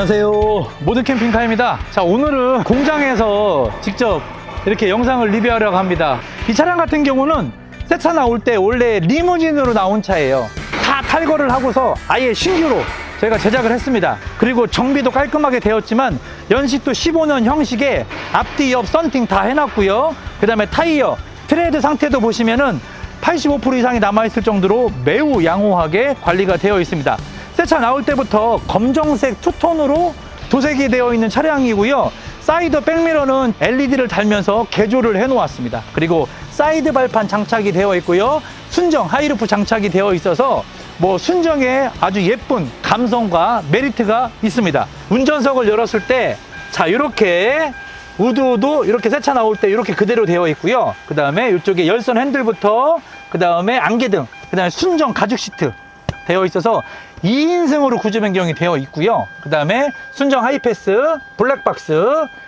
안녕하세요. 모드 캠핑카입니다. 자, 오늘은 공장에서 직접 이렇게 영상을 리뷰하려고 합니다. 이 차량 같은 경우는 새 차 나올 때 원래 리무진으로 나온 차예요. 다 탈거를 하고서 아예 신규로 저희가 제작을 했습니다. 그리고 정비도 깔끔하게 되었지만 연식도 15년 형식의 앞뒤 옆 썬팅 다 해놨고요. 그 다음에 타이어, 트레드 상태도 보시면은 85% 이상이 남아있을 정도로 매우 양호하게 관리가 되어 있습니다. 새 차 나올 때부터 검정색 투톤으로 도색이 되어 있는 차량이고요. 사이드 백미러는 LED를 달면서 개조를 해 놓았습니다. 그리고 사이드 발판 장착이 되어 있고요. 순정 하이루프 장착이 되어 있어서 뭐 순정에 아주 예쁜 감성과 메리트가 있습니다. 운전석을 열었을 때 자, 이렇게 우드도 이렇게 새 차 나올 때 이렇게 그대로 되어 있고요. 그 다음에 이쪽에 열선 핸들부터 그 다음에 안개등, 그 다음에 순정 가죽 시트 되어 있어서 2인승으로 구조 변경이 되어 있고요. 그 다음에 순정 하이패스, 블랙박스,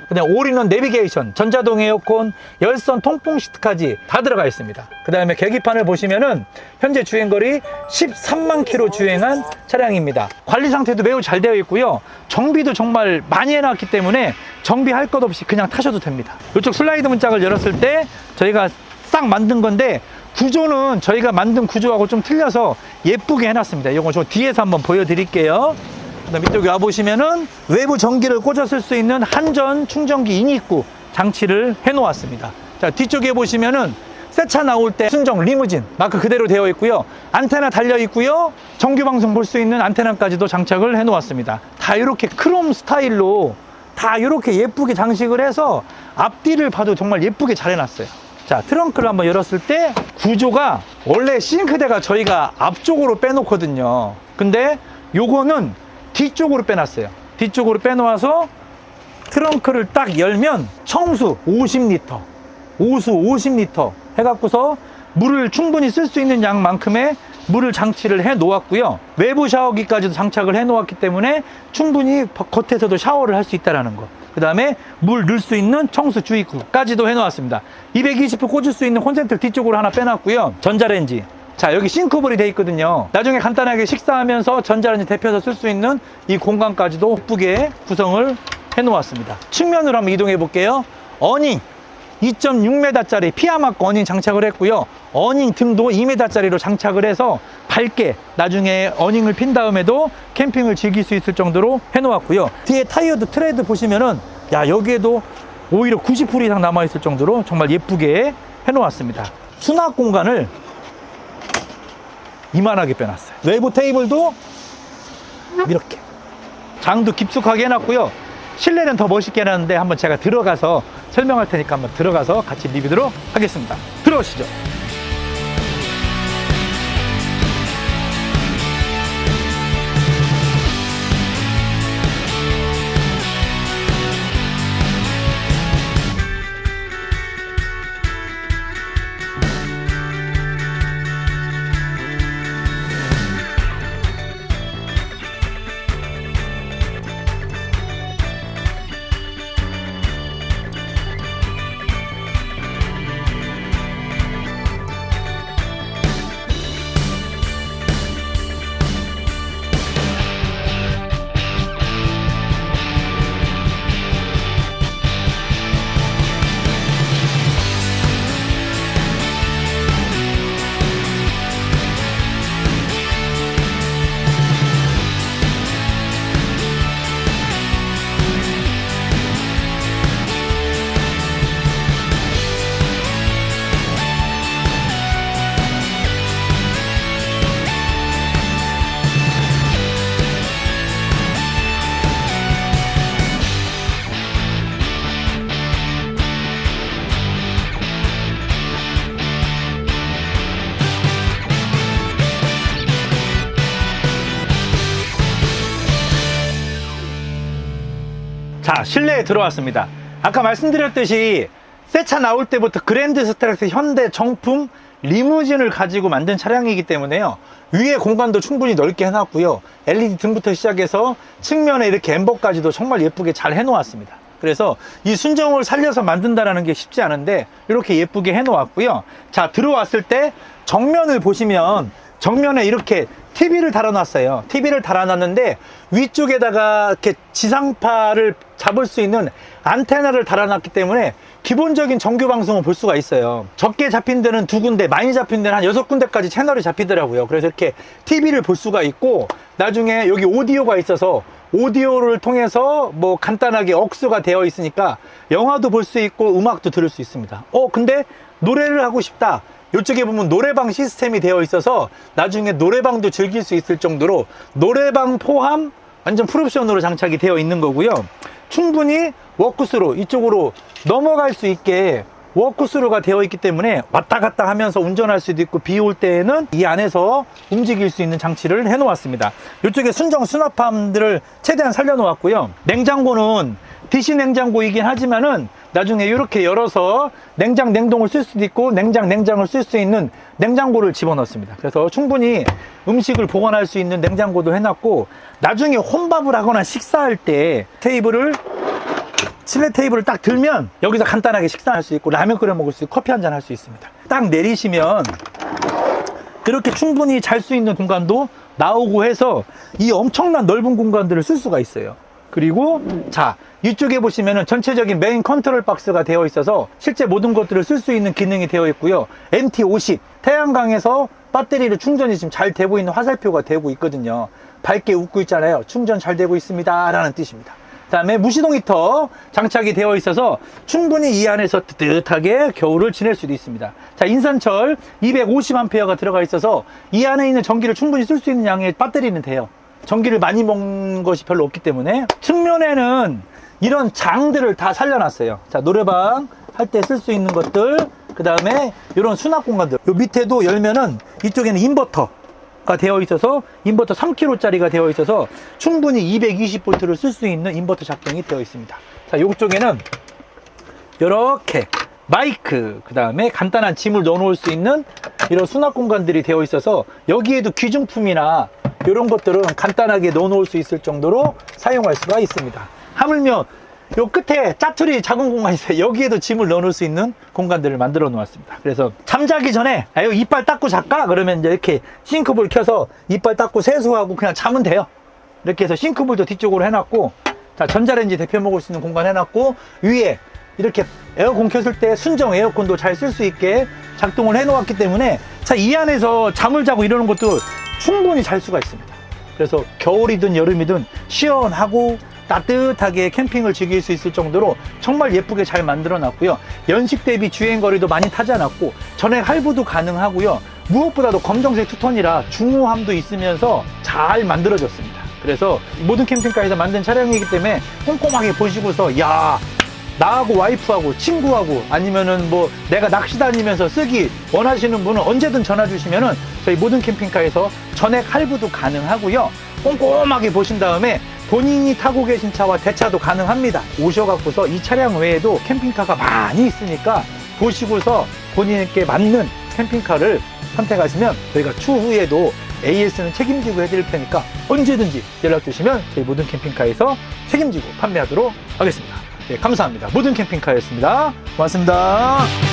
그 다음에 올인원 내비게이션, 전자동 에어컨, 열선 통풍 시트까지 다 들어가 있습니다. 그 다음에 계기판을 보시면은 현재 주행거리 13만 킬로 주행한 차량입니다. 관리 상태도 매우 잘 되어 있고요. 정비도 정말 많이 해놨기 때문에 정비할 것 없이 그냥 타셔도 됩니다. 이쪽 슬라이드 문짝을 열었을 때 저희가 싹 만든 건데 구조는 저희가 만든 구조하고 좀 틀려서 예쁘게 해놨습니다. 이거 저 뒤에서 한번 보여드릴게요. 그다음 이쪽에 와 보시면은 외부 전기를 꽂았을 수 있는 한전 충전기 인입구 장치를 해놓았습니다. 자 뒤쪽에 보시면은 새차 나올 때 순정 리무진 마크 그대로 되어 있고요. 안테나 달려 있고요. 정규 방송 볼 수 있는 안테나까지도 장착을 해 놓았습니다. 다 이렇게 크롬 스타일로 다 이렇게 예쁘게 장식을 해서 앞뒤를 봐도 정말 예쁘게 잘 해놨어요. 자, 트렁크를 한번 열었을 때 구조가 원래 싱크대가 저희가 앞쪽으로 빼놓거든요. 근데 요거는 뒤쪽으로 빼놨어요. 뒤쪽으로 빼놓아서 트렁크를 딱 열면 청수 50리터, 오수 50리터 해갖고서 물을 충분히 쓸 수 있는 양만큼의 물을 장치를 해 놓았고요. 외부 샤워기까지도 장착을 해 놓았기 때문에 충분히 겉에서도 샤워를 할 수 있다라는 거. 그 다음에 물 넣을 수 있는 청수 주입구까지도 해 놓았습니다. 220호 꽂을 수 있는 콘센트를 뒤쪽으로 하나 빼놨고요. 전자레인지. 자, 여기 싱크볼이 돼 있거든요. 나중에 간단하게 식사하면서 전자레인지 데펴서 쓸 수 있는 이 공간까지도 예쁘게 구성을 해 놓았습니다. 측면으로 한번 이동해 볼게요. 어닝. 2.6m짜리 피아마크 어닝 장착을 했고요. 어닝 등도 2m짜리로 장착을 해서 밝게 나중에 어닝을 핀 다음에도 캠핑을 즐길 수 있을 정도로 해놓았고요. 뒤에 타이어도 트레드 보시면은 야 여기에도 오히려 90% 이상 남아있을 정도로 정말 예쁘게 해놓았습니다. 수납 공간을 이만하게 빼놨어요. 외부 테이블도 이렇게 장도 깊숙하게 해놨고요. 실내는 더 멋있게 해놨는데 한번 제가 들어가서 설명할 테니까 한번 들어가서 같이 리뷰도록 하겠습니다. 들어오시죠. 자, 실내에 들어왔습니다. 아까 말씀드렸듯이 새 차 나올 때부터 그랜드 스타렉스 현대 정품 리무진을 가지고 만든 차량이기 때문에요. 위에 공간도 충분히 넓게 해놨고요. LED 등부터 시작해서 측면에 이렇게 엠버까지도 정말 예쁘게 잘 해놓았습니다. 그래서 이 순정을 살려서 만든다는 게 쉽지 않은데 이렇게 예쁘게 해놓았고요. 자, 들어왔을 때 정면을 보시면 정면에 이렇게 TV를 달아놨어요. TV를 달아놨는데 위쪽에다가 이렇게 지상파를 잡을 수 있는 안테나를 달아놨기 때문에 기본적인 정규 방송을 볼 수가 있어요. 적게 잡힌 데는 두 군데, 많이 잡힌 데는 한 여섯 군데까지 채널이 잡히더라고요. 그래서 이렇게 TV를 볼 수가 있고 나중에 여기 오디오가 있어서 오디오를 통해서 뭐 간단하게 억수가 되어 있으니까 영화도 볼 수 있고 음악도 들을 수 있습니다. 어, 근데 노래를 하고 싶다. 이쪽에 보면 노래방 시스템이 되어 있어서 나중에 노래방도 즐길 수 있을 정도로 노래방 포함 완전 풀옵션으로 장착이 되어 있는 거고요. 충분히 워크스로 이쪽으로 넘어갈 수 있게 워크스루가 되어 있기 때문에 왔다 갔다 하면서 운전할 수도 있고 비 올 때에는 이 안에서 움직일 수 있는 장치를 해 놓았습니다. 이쪽에 순정 수납함들을 최대한 살려 놓았고요. 냉장고는 DC 냉장고이긴 하지만은 나중에 이렇게 열어서 냉장 냉동을 쓸 수도 있고 냉장 냉장을 쓸 수 있는 냉장고를 집어넣습니다. 그래서 충분히 음식을 보관할 수 있는 냉장고도 해놨고 나중에 혼밥을 하거나 식사할 때 테이블을 실내 테이블을 딱 들면 여기서 간단하게 식사할 수 있고 라면 끓여 먹을 수 있고 커피 한 잔 할 수 있습니다. 딱 내리시면 이렇게 충분히 잘 수 있는 공간도 나오고 해서 이 엄청난 넓은 공간들을 쓸 수가 있어요. 그리고 자 이쪽에 보시면은 전체적인 메인 컨트롤 박스가 되어 있어서 실제 모든 것들을 쓸 수 있는 기능이 되어 있고요. MT50 태양광에서 배터리를 충전이 지금 잘 되고 있는 화살표가 되고 있거든요. 밝게 웃고 있잖아요. 충전 잘 되고 있습니다. 라는 뜻입니다. 그다음에 무시동 히터 장착이 되어 있어서 충분히 이 안에서 뜨뜻하게 겨울을 지낼 수도 있습니다. 자, 인산철 250A가 들어가 있어서 이 안에 있는 전기를 충분히 쓸 수 있는 양의 배터리는 돼요. 전기를 많이 먹는 것이 별로 없기 때문에 측면에는 이런 장들을 다 살려놨어요. 자, 노래방 할 때 쓸 수 있는 것들, 그 다음에 이런 수납 공간들. 요 밑에도 열면은 이쪽에는 인버터. 가 되어 있어서 인버터 3kg짜리가 되어 있어서 충분히 220V를 쓸 수 있는 인버터 작동이 되어 있습니다. 자, 이쪽에는 이렇게 마이크, 그 다음에 간단한 짐을 넣어 놓을 수 있는 이런 수납 공간들이 되어 있어서 여기에도 귀중품이나 이런 것들은 간단하게 넣어놓을 수 있을 정도로 사용할 수가 있습니다. 하물며 요 끝에 짜투리 작은 공간이 있어요. 여기에도 짐을 넣어놓을 수 있는 공간들을 만들어 놓았습니다. 그래서 잠자기 전에 아, 이빨 닦고 잘까? 그러면 이제 이렇게 싱크볼 켜서 이빨 닦고 세수하고 그냥 자면 돼요. 이렇게 해서 싱크볼도 뒤쪽으로 해놨고 자 전자레인지 데펴 먹을 수 있는 공간 해놨고 위에 이렇게 에어컨 켰을 때 순정 에어컨도 잘 쓸 수 있게 작동을 해 놓았기 때문에 자 이 안에서 잠을 자고 이러는 것도 충분히 잘 수가 있습니다. 그래서 겨울이든 여름이든 시원하고 따뜻하게 캠핑을 즐길 수 있을 정도로 정말 예쁘게 잘 만들어 놨고요. 연식 대비 주행 거리도 많이 타지 않았고 전액 할부도 가능하고요. 무엇보다도 검정색 투톤이라 중후함도 있으면서 잘 만들어졌습니다. 그래서 모든 캠핑카에서 만든 차량이기 때문에 꼼꼼하게 보시고서 야 나하고 와이프하고 친구하고 아니면은 뭐 내가 낚시 다니면서 쓰기 원하시는 분은 언제든 전화 주시면은 저희 모든 캠핑카에서 전액 할부도 가능하고요. 꼼꼼하게 보신 다음에 본인이 타고 계신 차와 대차도 가능합니다. 오셔갖고서 이 차량 외에도 캠핑카가 많이 있으니까 보시고서 본인께 맞는 캠핑카를 선택하시면 저희가 추후에도 AS는 책임지고 해드릴 테니까 언제든지 연락 주시면 저희 모든 캠핑카에서 책임지고 판매하도록 하겠습니다. 네, 감사합니다. 모든 캠핑카였습니다. 고맙습니다.